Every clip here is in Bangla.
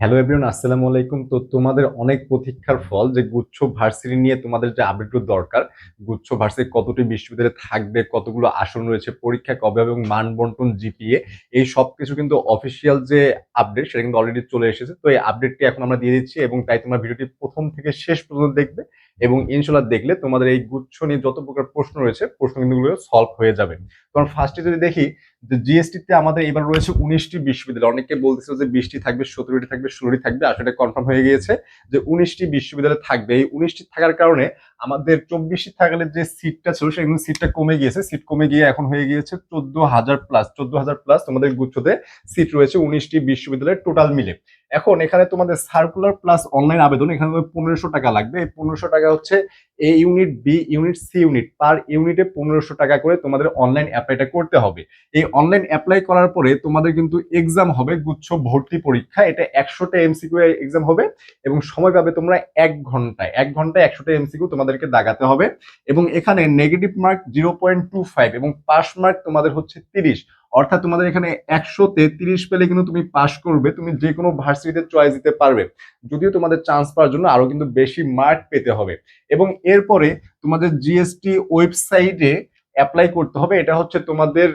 হ্যালো এভরিওয়ান আসসালামু আলাইকুম। তো তোমাদের অনেক প্রতীক্ষার ফল যে গুচ্ছ ভার্সিটি নিয়ে তোমাদের যে আপডেটগুলো দরকার, গুচ্ছ ভার্সিটি কতটি বিশ্ববিদ্যালয়ে থাকবে, কতগুলো আসন রয়েছে, পরীক্ষা কবে এবং মান বন্টন জিপিএ, এই সব কিছু কিন্তু অফিসিয়াল যে আপডেট সেটা কিন্তু অলরেডি চলে এসেছে। তো এই আপডেটটি এখন আমরা দিয়ে দিচ্ছি এবং তাই তোমরা ভিডিওটি প্রথম থেকে শেষ পর্যন্ত দেখবে। এবং ইনশাল্লাহ দেখলে তোমাদের এই গুচ্ছ নিয়ে যত প্রকার প্রশ্ন রয়েছে প্রশ্ন কিন্তু সলভ হয়ে যাবে। কারণ ফার্স্টে যদি দেখি যে জিএসটিতে আমাদের এবার রয়েছে উনিশটি বিশ্ববিদ্যালয়। অনেকে বলতেছিল যে বিশটি থাকবে, সতেরোটি থাকবে, ষোলোটি থাকবে আসলে কনফার্ম হয়ে গিয়েছে যে উনিশটি বিশ্ববিদ্যালয় থাকবে। এই উনিশটি থাকার কারণে আমাদের চব্বিশটি থাকলে যে সিটটা ছিল, সেই সিটটা কমে গিয়েছে। সিট কমে গিয়ে এখন হয়ে গিয়েছে চোদ্দ হাজার প্লাস চোদ্দ হাজার প্লাস তোমাদের গুচ্ছতে সিট রয়েছে উনিশটি বিশ্ববিদ্যালয়ের টোটাল মিলে। এখন এখানে তোমাদের সার্কুলার প্লাস অনলাইন আবেদন, এখানে পনেরোশো টাকা লাগবে। এই পনেরোশো টাকা হচ্ছে A unit B unit C unit per ইউনিটে পনেরোশো টাকা করে তোমাদের অনলাইন অ্যাপ্লাইটা করতে হবে। এই অনলাইন অ্যাপ্লাই করার পরে তোমাদের কিন্তু এক্সাম হবে গুচ্ছ ভর্তি পরীক্ষা। এটা একশোটা এমসিকিউ এক্সাম হবে এবং সময় পাবে তোমরা এক ঘন্টায়। এক ঘন্টায় একশোটা এমসিকিউ তোমাদেরকে দাগাতে হবে। এবং এখানে negative mark zero point two five এবং পাস মার্ক তোমাদের হচ্ছে তিরিশ। অর্থাৎ তোমাদের এখানে একশো তেত্রিশ পেলে কিন্তু তুমি পাশ করবে, তুমি যে কোনো ভার্সিটিতে চয়েস দিতে পারবে। যদিও তোমাদের চান্স পাওয়ার জন্য আরও কিন্তু বেশি মার্ক পেতে হবে। এবং এরপরে তোমাদের জিএসটি ওয়েবসাইটে অ্যাপ্লাই করতে হবে, এটা হচ্ছে তোমাদের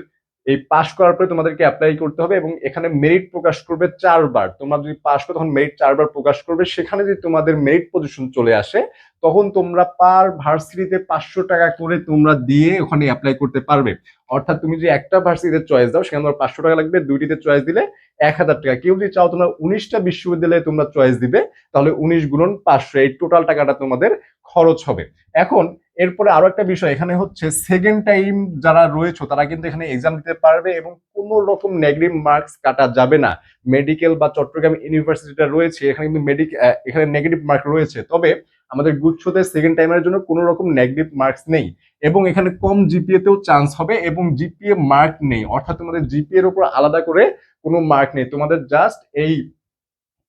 এই পাশ করার পরে তোমাদেরকে অ্যাপ্লাই করতে হবে এবং এখানে মেরিট প্রকাশ করবে চারবার। তোমরা যদি পাশ করো, তখন মেরিট চারবার প্রকাশ করবে। সেখানে যদি তোমাদের মেরিট পজিশন চলে আসে, তখন তোমরা পার ভার্সিটিতে পাঁচশো টাকা করে তোমরা দিয়ে ওখানে অ্যাপ্লাই করতে পারবে। অর্থাৎ তুমি যে একটা ভার্সিটিতে চয়েস দাও, সেখানে তোমার পাঁচশো টাকা লাগবে। দুইটিতে চয়েস দিলে এক হাজার টাকা। কেউ যদি চাও তোমরা উনিশটা বিশ্ববিদ্যালয়ে তোমরা চয়েস দিবে, তাহলে উনিশ গুণন পাঁচশো। এই টোটাল টাকাটা তোমাদের খরচ হবে। এখন এরপরে আরও একটা বিষয়, এখানে হচ্ছে সেকেন্ড টাইম যারা রয়েছে, তারা কিন্তু এখানে এক্সাম দিতে পারবে এবং কোনো রকম নেগেটিভ মার্কস কাটা যাবে না। মেডিকেল বা চট্টগ্রাম ইউনিভার্সিটিটা রয়েছে, এখানে কিন্তু মেডিক এখানে নেগেটিভ মার্ক রয়েছে। তবে আমাদের গুচ্ছতে সেকেন্ড টাইমের জন্য কোনো রকম নেগেটিভ মার্কস নেই এবং এখানে কম জিপিএ তেও চান্স হবে এবং জিপিএ মার্ক নেই। অর্থাৎ তোমাদের জিপিএর এর উপর আলাদা করে কোনো মার্ক নেই। তোমাদের জাস্ট এই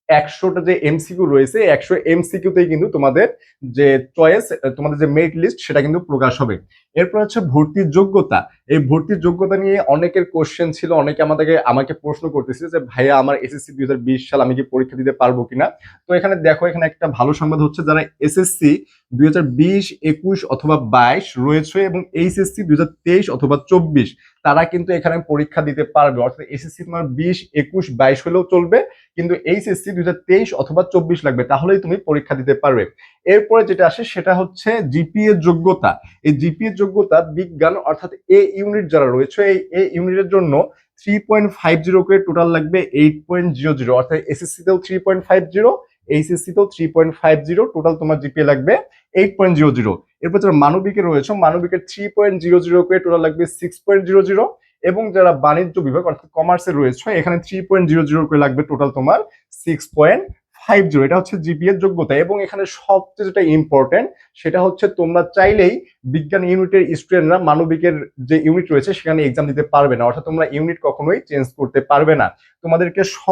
একশোটা যে এমসিকিউ রয়েছে একশো এমসিকিউতেই কিন্তু তোমাদের যে চয়েস তোমাদের যে মেরিট লিস্ট সেটা কিন্তু প্রকাশ হবে। এরপর হচ্ছে ভর্তির যোগ্যতা। এই ভর্তির যোগ্যতা নিয়ে অনেকের কোশ্চেন ছিল, অনেকে আমাদেরকে, আমাকে প্রশ্ন করতেছে যে, ভাইয়া, আমার এসএসসি দুই হাজার বিশ সাল আমি কি পরীক্ষা দিতে পারব কিনা? তো এখানে দেখো, এখানে একটা ভালো সংবাদ হচ্ছে, যারা এসএসসি দুই হাজার বিশ, একুশ অথবা বাইশ রয়েছে এবং এইচএসসি দুই হাজার তেইশ অথবা চব্বিশ। তারা কিন্তু এখানে পরীক্ষা দিতে পারবে। অর্থাৎ এসএসসি তোমার বিশ, একুশ, বাইশ হলেও চলবে, কিন্তু এইচএসসি দুই হাজার তেইশ অথবা চব্বিশ লাগবে, তাহলেই তুমি পরীক্ষা দিতে পারবে। এরপরে যেটা আসে সেটা হচ্ছে জিপিএ যোগ্যতা। এই জিপিএ যোগ্যতা বিজ্ঞান অর্থাৎ এ ইউনিট যারা রয়েছে, এই এ ইউনিটের জন্য থ্রি পয়েন্ট ফাইভ জিরো করে টোটাল লাগবে, এইট পয়েন্ট জিরো জিরো। অর্থাৎ এসএসসি তেও three point five zero HSC তো three point five zero total তোমার জিপিএ লাগবে এইট পয়েন্ট জিরো জিরো এরপর যারা মানবিকে রয়েছে, মানবিকের থ্রি পয়েন্ট জিরো জিরো করে টোটাল লাগবে সিক্স পয়েন্ট জিরো জিরো এবং যারা বাণিজ্য বিভাগ, অর্থাৎ কমার্সে রয়েছে, এখানে থ্রি পয়েন্ট জিরো জিরো করে লাগবে টোটাল তোমার সিক্স পয়েন্ট ফাইভ জিরো এটা হচ্ছে জিপিএস যোগ্যতা এবং এখানে সবচেয়ে যেটা ইম্পর্টেন্ট সেটা হচ্ছে তোমরা চাইলেই বিজ্ঞান ইউনিটের স্টুডেন্টরা মানবিকের যে ইউনিট রয়েছে সেখানে এক্সাম দিতে পারবে না। অর্থাৎ তোমরা ইউনিট কখনোই চেঞ্জ করতে পারবে না। তোমাদেরকে স্ব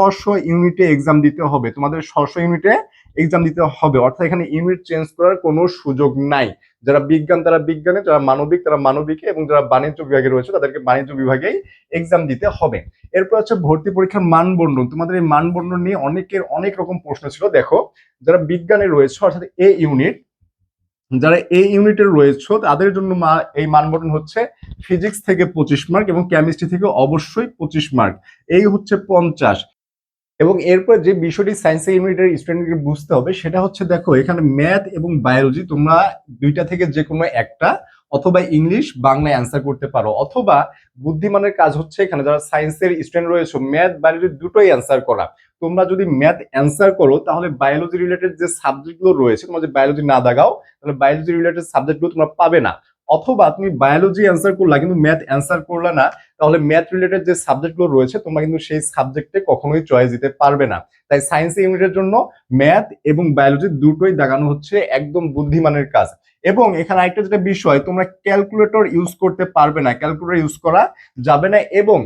ইউনিটে এক্সাম দিতে হবে। তোমাদের স্ব ইউনিটে এক্সাম দিতে হবে। অর্থাৎ এখানে ইউনিট চেঞ্জ করার কোনো সুযোগ নাই। যারা বিজ্ঞান, তারা বিজ্ঞানে, যারা মানবিক, তারা মানবিকে এবং যারা বাণিজ্য বিভাগে রয়েছে, তাদেরকে বাণিজ্য বিভাগেই এক্সাম দিতে হবে। এরপর হচ্ছে ভর্তি পরীক্ষার মানবন্ডন তোমাদের এই মানবন্ডন নিয়ে অনেকের অনেক রকম প্রশ্ন ছিল। দেখো, যারা বিজ্ঞানে রয়েছে, অর্থাৎ এ ইউনিট যারা এই ইউনিটের রয়েছে, তাদের জন্য এই মানবন্টন হচ্ছে ফিজিক্স থেকে পঁচিশ মার্ক এবং কেমিস্ট্রি থেকে অবশ্যই পঁচিশ মার্ক এই হচ্ছে পঞ্চাশ। এবং এরপর যে বিষয়টি সায়েন্স ইউনিটের স্টুডেন্টকে বুঝতে হবে, সেটা হচ্ছে দেখো, এখানে ম্যাথ এবং বায়োলজি তোমরা দুইটা থেকে যে কোনো একটা অথবা ইংলিশ বাংলায় অ্যান্সার করতে পারো। অথবা বুদ্ধিমানের কাজ হচ্ছে এখানে যারা সায়েন্সের স্টুডেন্ট রয়েছে ম্যাথ বায়োলজি দুটোই অ্যান্সার করা। তোমরা যদি ম্যাথ অ্যান্সার করো, তাহলে বায়োলজি রিলেটেড যে সাবজেক্টগুলো রয়েছে, তোমরা যদি বায়োলজি না দাগাও, তাহলে বায়োলজি রিলেটেড সাবজেক্টগুলো তোমরা পাবে না। অথবা তুমি বায়োলজি অ্যান্সার করলা, কিন্তু ম্যাথ অ্যান্সার করলে না, তাহলে ম্যাথ রিলেটেড যে সাবজেক্টগুলো রয়েছে, তোমরা কিন্তু সেই সাবজেক্টে কখনোই চয়েস দিতে পারবে না। তাই সায়েন্স ইউনিটের জন্য ম্যাথ এবং বায়োলজি দুটোই দেখানো হচ্ছে একদম বুদ্ধিমানের কাজ। এবং এখানে আরেকটা যেটা বিষয়, তোমরা ক্যালকুলেটর ইউজ করতে পারবে না। ক্যালকুলেটর ইউজ করা যাবে না এবং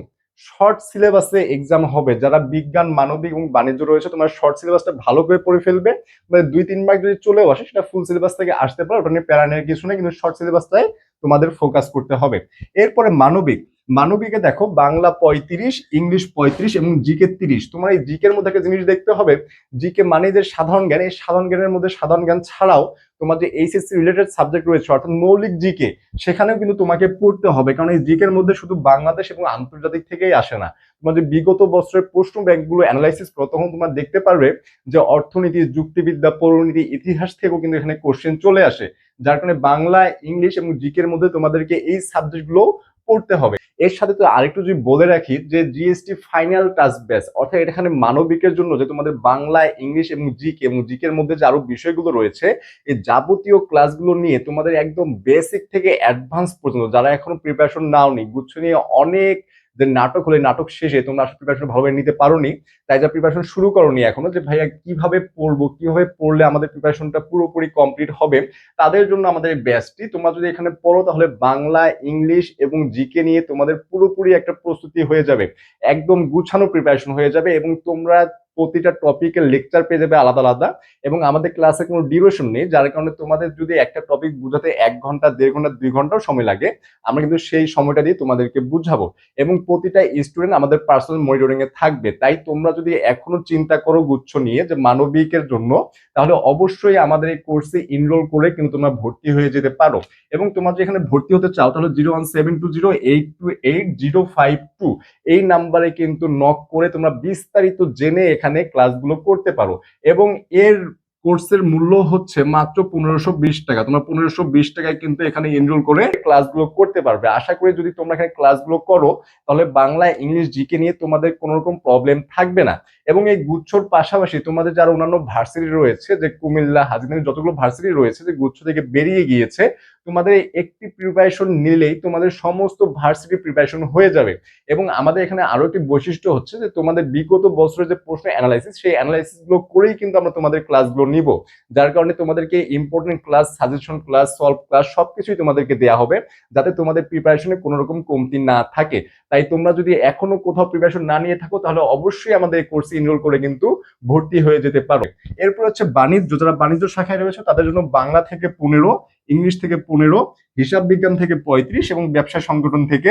শর্ট সিলেবাসে এক্সাম হবে। যারা বিজ্ঞান, মানবিক এবং বাণিজ্য রয়েছে, তোমার শর্ট সিলেবাসটা ভালো করে পড়ে ফেলবে। মানে দুই, তিন মার্ক যদি চলেও আসে, সেটা ফুল সিলেবাস থেকে আসতে পারে। ওটা নিয়ে প্যারা কিছু নেই, কিন্তু শর্ট সিলেবাসটাই তোমাদের ফোকাস করতে হবে। এরপরে মানবিক। মানবিকে দেখো বাংলা পঁয়ত্রিশ, ইংলিশ পঁয়ত্রিশ এবং জিকে তিরিশ। তোমার এই জিকের মধ্যে একটা জিনিস দেখতে হবে, জিকে মানে যে সাধারণ জ্ঞান। এই সাধারণ জ্ঞানের মধ্যে সাধারণ জ্ঞান ছাড়াও তোমার যে এইচএসসি রিলেটেড সাবজেক্ট রয়েছে, অর্থাৎ মৌলিক জিকে, সেখানেও কিন্তু তোমাকে পড়তে হবে। কারণ এই জিকের মধ্যে শুধু বাংলাদেশ এবং আন্তর্জাতিক থেকেই আসে না। তোমার যে বিগত বছরের প্রশ্ন ব্যাংকগুলো অ্যানালাইসিস করো, তখন তোমরা দেখতে পারবে যে অর্থনীতি, যুক্তিবিদ্যা, পৌরনীতি, ইতিহাস থেকেও কিন্তু এখানে কোশ্চেন চলে আসে। যার কারণে বাংলা, ইংলিশ এবং জিকের মধ্যে তোমাদেরকে এই সাবজেক্টগুলো পড়তে হবে। এর সাথে তো আরেকটু যদি বলে রাখি যে জিএসটি ফাইনাল টাচ বেস অর্থাৎ এখানে মানবিকের জন্য যে তোমাদের বাংলা, ইংলিশ এবং জিকে এবং জিকের মধ্যে যে আরও বিষয়গুলো রয়েছে, এই যাবতীয় ক্লাসগুলো নিয়ে তোমাদের একদম বেসিক থেকে অ্যাডভান্স পর্যন্ত, যারা এখনও প্রিপারেশন নাওনি, গুচ্ছ নিয়ে অনেক যে নাটক হলে নাটক শেষে তোমরা আসলে প্রিপারেশন ভালোভাবে নিতে পারোনি, তাই যা প্রিপারেশন শুরু করোনি এখনও যে ভাইয়া কীভাবে পড়ব, কীভাবে পড়লে আমাদের প্রিপারেশনটা পুরোপুরি কমপ্লিট হবে, তাদের জন্য আমাদের এই ব্যাচটি তোমরা যদি এখানে পড়ো তাহলে বাংলা, ইংলিশ এবং জিকে নিয়ে তোমাদের পুরোপুরি একটা প্রস্তুতি হয়ে যাবে। একদম গুছানো প্রিপারেশন হয়ে যাবে এবং তোমরা প্রতিটা টপিকের লেকচার পেয়ে যাবে আলাদা আলাদা এবং আমাদের ক্লাসে কোনো ডিউরেশন নেই, যার কারণে তোমাদের যদি একটা টপিক বুঝাতে এক ঘণ্টা, দেড় ঘণ্টা, দুই ঘন্টাও সময় লাগে, আমরা কিন্তু সেই সময়টা দিয়ে তোমাদেরকে বুঝাবো। এবং প্রতিটা স্টুডেন্ট আমাদের পার্সোনাল মনিটরিং এ থাকবে। তাই তোমরা যদি এখনও চিন্তা করো গুচ্ছ নিয়ে যে মানবিকের জন্য, তাহলে অবশ্যই আমাদের এই কোর্সে ইনরোল করে কিন্তু তোমরা ভর্তি হয়ে যেতে পারো। এবং তোমরা যদি এখানে ভর্তি হতে চাও, তাহলে zero one seven two zero eight two eight zero five two এই নাম্বারে কিন্তু নক করে তোমরা বিস্তারিত জেনে এখানে ক্লাসগুলো করতে পারো। এবং এর কোর্সের মূল্য হচ্ছে মাত্র পনেরোশো বিশ টাকা। তোমরা পনেরোশো বিশ টাকায় কিন্তু এখানে এনরোল করে ক্লাসগুলো করতে পারবে। আশা করি যদি তোমরা এখানে ক্লাসগুলো করো, তাহলে বাংলা, ইংলিশ জিকে নিয়ে তোমাদের কোনো রকম প্রবলেম থাকবে না। এবং এই গুচ্ছর পাশাপাশি তোমাদের যারা অন্যান্য ভার্সিটি রয়েছে, যে কুমিল্লা হাজিনের যতগুলো ভার্সিটি রয়েছে, যে গুচ্ছ থেকে বেরিয়ে গিয়েছে, তোমাদের একটি প্রিপারেশন নিলেই তোমাদের সমস্ত ভার্সিটি প্রিপারেশন হয়ে যাবে। এবং আমাদের এখানে আরও একটি বৈশিষ্ট্য হচ্ছে যে তোমাদের বিগত বছরের যে প্রশ্ন অ্যানালাইসিস সেই অ্যানালাইসিসগুলো করেই কিন্তু আমরা তোমাদের ক্লাসগুলো নিব। যার কারণে তোমাদেরকে important class suggestion class solve class সবকিছুই তোমাদেরকে দেওয়া হবে, যাতে তোমাদের প্রিপারেশনে কোনো রকম কমতি না থাকে। তাই তোমরা যদি এখনও কোথাও প্রিপারেশন না নিয়ে থাকো, তাহলে অবশ্যই আমাদের কোর্সে এনরোল করে কিন্তু ভর্তি হয়ে যেতে পারো। এরপর হচ্ছে বাণিজ্য, যারা বাণিজ্য শাখায় রয়েছে, তাদের জন্য বাংলা থেকে পনেরো, ইংলিশ থেকে পনেরো, হিসাব বিজ্ঞান থেকে পঁয়ত্রিশ এবং ব্যবসা সংগঠন থেকে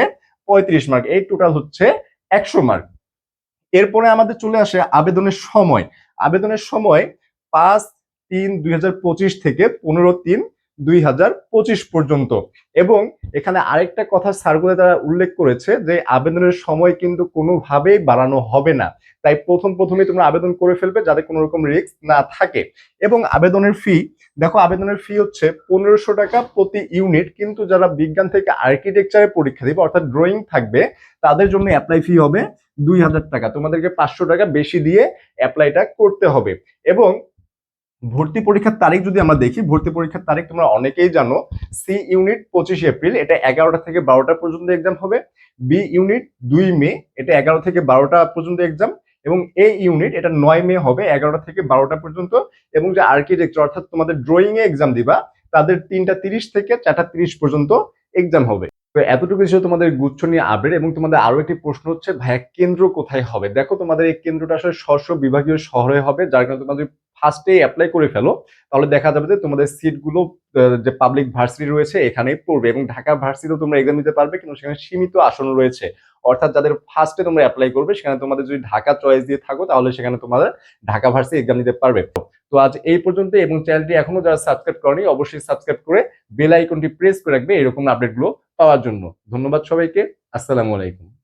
পঁয়ত্রিশ মার্ক এই টোটাল হচ্ছে একশো মার্ক এরপরে আমাদের চলে আসে আবেদনের সময়। আবেদনের সময় পাঁচ তিন দুই থেকে পনেরো তিন দুই হাজার পঁচিশ পর্যন্ত। এবং এখানে আরেকটা কথা সার্কুলে তারা উল্লেখ করেছে যে আবেদনের সময় কিন্তু কোনোভাবেই বাড়ানো হবে না। তাই প্রথম প্রথমে তোমরা আবেদন করে ফেলবে যাতে কোনো রকম রিস্ক না থাকে। এবং আবেদনের ফি, দেখো আবেদনের ফি হচ্ছে পনেরোশো টাকা প্রতি ইউনিট, কিন্তু যারা বিজ্ঞান থেকে আর্কিটেকচারের পরীক্ষা দিবে, অর্থাৎ ড্রয়িং থাকবে, তাদের জন্য অ্যাপ্লাই ফি হবে দুই হাজার টাকা। তোমাদেরকে পাঁচশো টাকা বেশি দিয়ে অ্যাপ্লাইটা করতে হবে। এবং ভর্তি পরীক্ষার তারিখ যদি আমরা দেখি, ভর্তি পরীক্ষার তারিখ তোমরা অনেকেই জানো সি ইউনিট পঁচিশে এপ্রিল এটা এগারোটা থেকে বারোটা পর্যন্ত এক্সাম হবে। বি ইউনিট দুই মে, এটা এগারো থেকে বারোটা পর্যন্ত এক্সাম এবং এ ইউনিট এটা নয় মে হবে, এগারোটা থেকে বারোটা পর্যন্ত এবং যে আর্কিটেকচার অর্থাৎ তোমাদের ড্রয়িং এ এক্সাম দিবা, তাদের তিনটা তিরিশ থেকে চারটা তিরিশ পর্যন্ত এক্সাম হবে। তো এতটুকু ছিল তোমাদের গুচ্ছ নিয়ে আপডেট এবং তোমাদের আরও একটি প্রশ্ন হচ্ছে, ভাইয়া কেন্দ্র কোথায় হবে? দেখো তোমাদের এই কেন্দ্রটা আসলে স্ব বিভাগীয় শহরে হবে, যার কারণে তোমাদের ফার্স্টে অ্যাপ্লাই করে ফেলো, তাহলে দেখা যাবে যে তোমাদের সিটগুলো যে পাবলিক ভার্সিটি রয়েছে এখানেই পড়বে এবং ঢাকা ভার্সিটিও তোমরা এক্সাম দিতে পারবে কিন্তু সেখানে সীমিত আসন রয়েছে। অর্থাৎ যাদের ফার্স্টে তোমরা অ্যাপ্লাই করবে, সেখানে তোমাদের যদি ঢাকা চয়েস দিয়ে থাকো, তাহলে সেখানে তোমাদের ঢাকা ভার্সিটি এক্সাম দিতে পারবে। তো আজ এই পর্যন্ত এবং চ্যানেলটি এখনও যারা সাবস্ক্রাইব করেনি, অবশ্যই সাবস্ক্রাইব করে বেল আইকনটি প্রেস করে রাখবে এরকম আপডেটগুলো পাওয়ার জন্য। ধন্যবাদ সবাইকে, আসসালামু আলাইকুম।